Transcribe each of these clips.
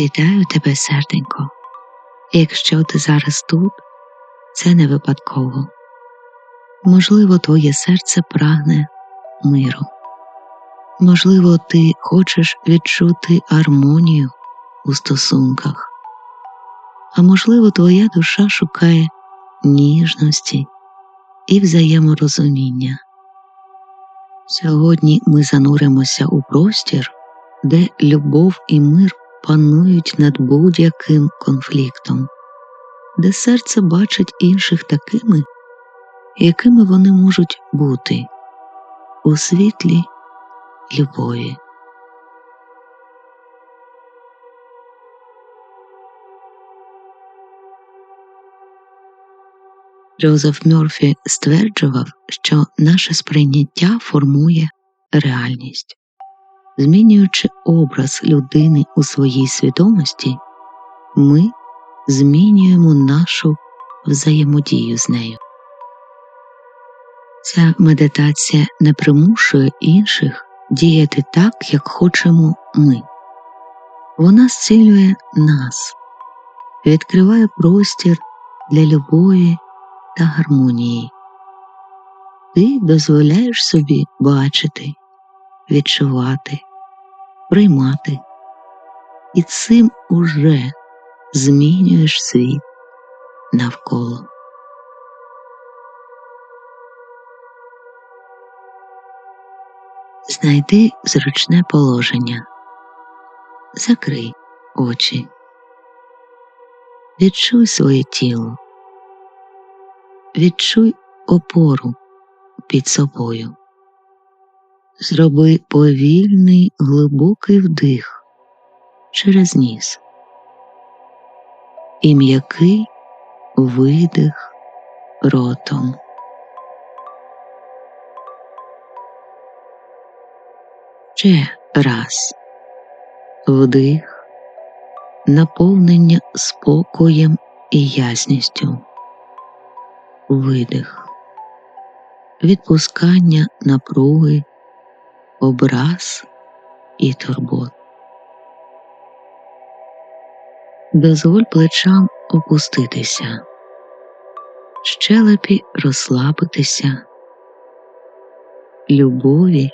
Вітаю тебе, серденько. Якщо ти зараз тут, це не випадково. Можливо, твоє серце прагне миру. Можливо, ти хочеш відчути гармонію у стосунках, а можливо, твоя душа шукає ніжності і взаєморозуміння. Сьогодні ми зануримося у простір, де любов і мир панують над будь-яким конфліктом, де серце бачить інших такими, якими вони можуть бути у світлі любові. Джозеф Мьорфі стверджував, що наше сприйняття формує реальність. Змінюючи образ людини у своїй свідомості, ми змінюємо нашу взаємодію з нею. Ця медитація не примушує інших діяти так, як хочемо ми. Вона зцілює нас, відкриває простір для любові та гармонії. Ти дозволяєш собі бачити, відчувати, приймати, і цим уже змінюєш світ навколо. Знайди зручне положення, закрий очі, відчуй своє тіло, відчуй опору під собою. Зроби повільний глибокий вдих через ніс. І м'який видих ротом. Ще раз. Вдих, наповнення спокоєм і ясністю, видих, відпускання напруги образ і турбот. Дозволь плечам опуститися, щелепі розслабитися, любові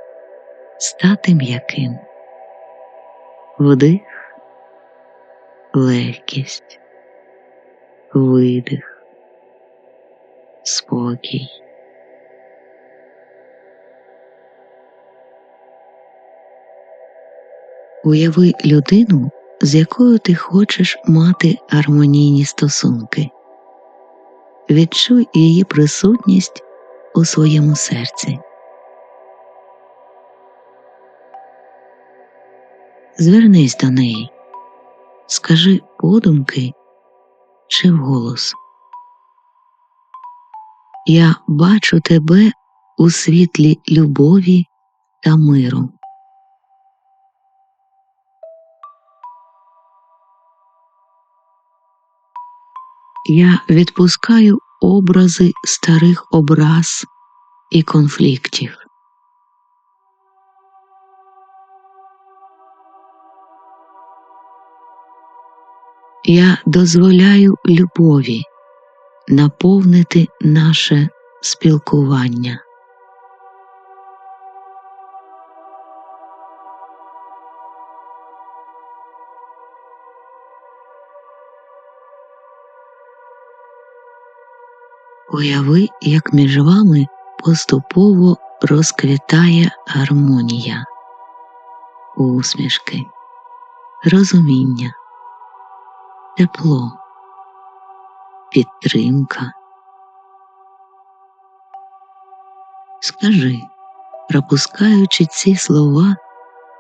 стати м'яким, вдих, легкість, видих, спокій. Уяви людину, з якою ти хочеш мати гармонійні стосунки. Відчуй її присутність у своєму серці. Звернись до неї, скажи подумки чи вголос. Я бачу тебе у світлі любові та миру. Я відпускаю образи старих образ і конфліктів. Я дозволяю любові наповнити наше спілкування. Уяви, як між вами поступово розквітає гармонія, усмішки, розуміння, тепло, підтримка. Скажи, пропускаючи ці слова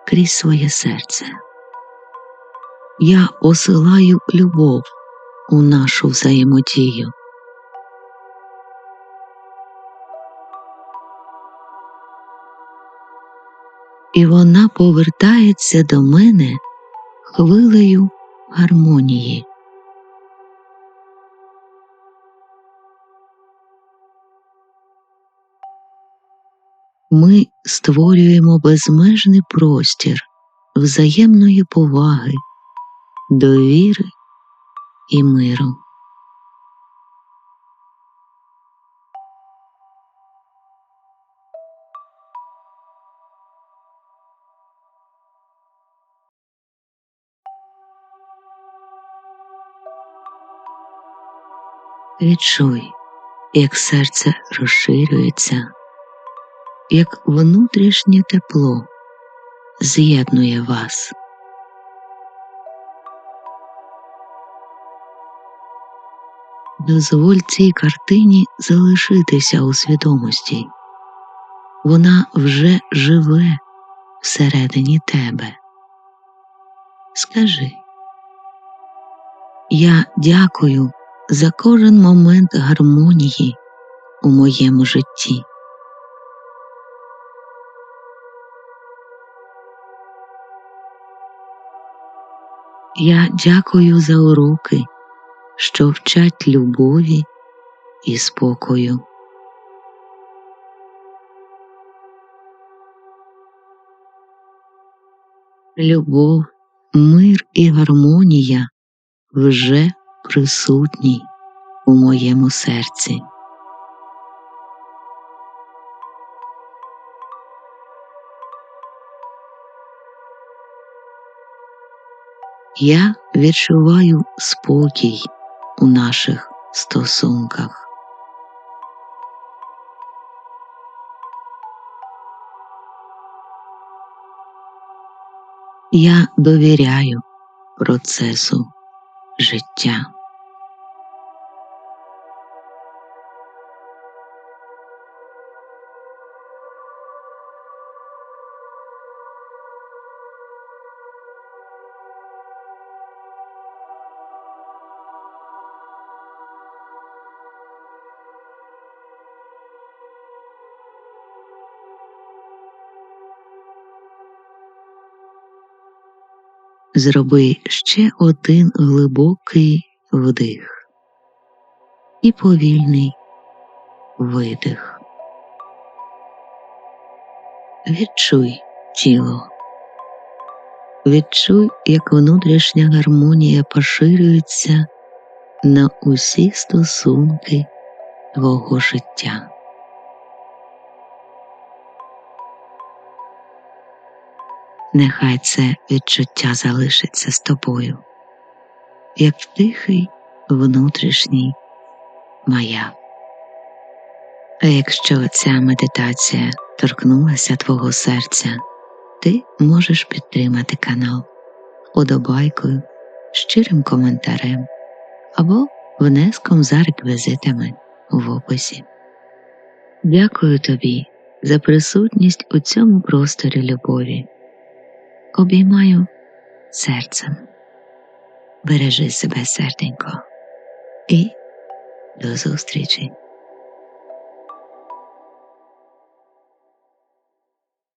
крізь своє серце. Я посилаю любов у нашу взаємодію. І вона повертається до мене хвилею гармонії. Ми створюємо безмежний простір взаємної поваги, довіри і миру. Відчуй, як серце розширюється, як внутрішнє тепло з'єднує вас. Дозволь цій картині залишитися у свідомості. Вона вже живе всередині тебе. Скажи, я дякую за кожен момент гармонії у моєму житті. Я дякую за уроки, що вчать любові і спокою. Любов, мир і гармонія вже присутні у моєму серці. Я відчуваю спокій у наших стосунках. Я довіряю процесу життя. Зроби ще один глибокий вдих і повільний видих. Відчуй тіло. Відчуй, як внутрішня гармонія поширюється на усі стосунки твого життя. Нехай це відчуття залишиться з тобою, як тихий внутрішній маяк. А якщо ця медитація торкнулася твого серця, ти можеш підтримати канал подобайкою, щирим коментарем або внеском за реквізитами в описі. Дякую тобі за присутність у цьому просторі любові. Обіймаю серцем. Бережи себе серденько і до зустрічі.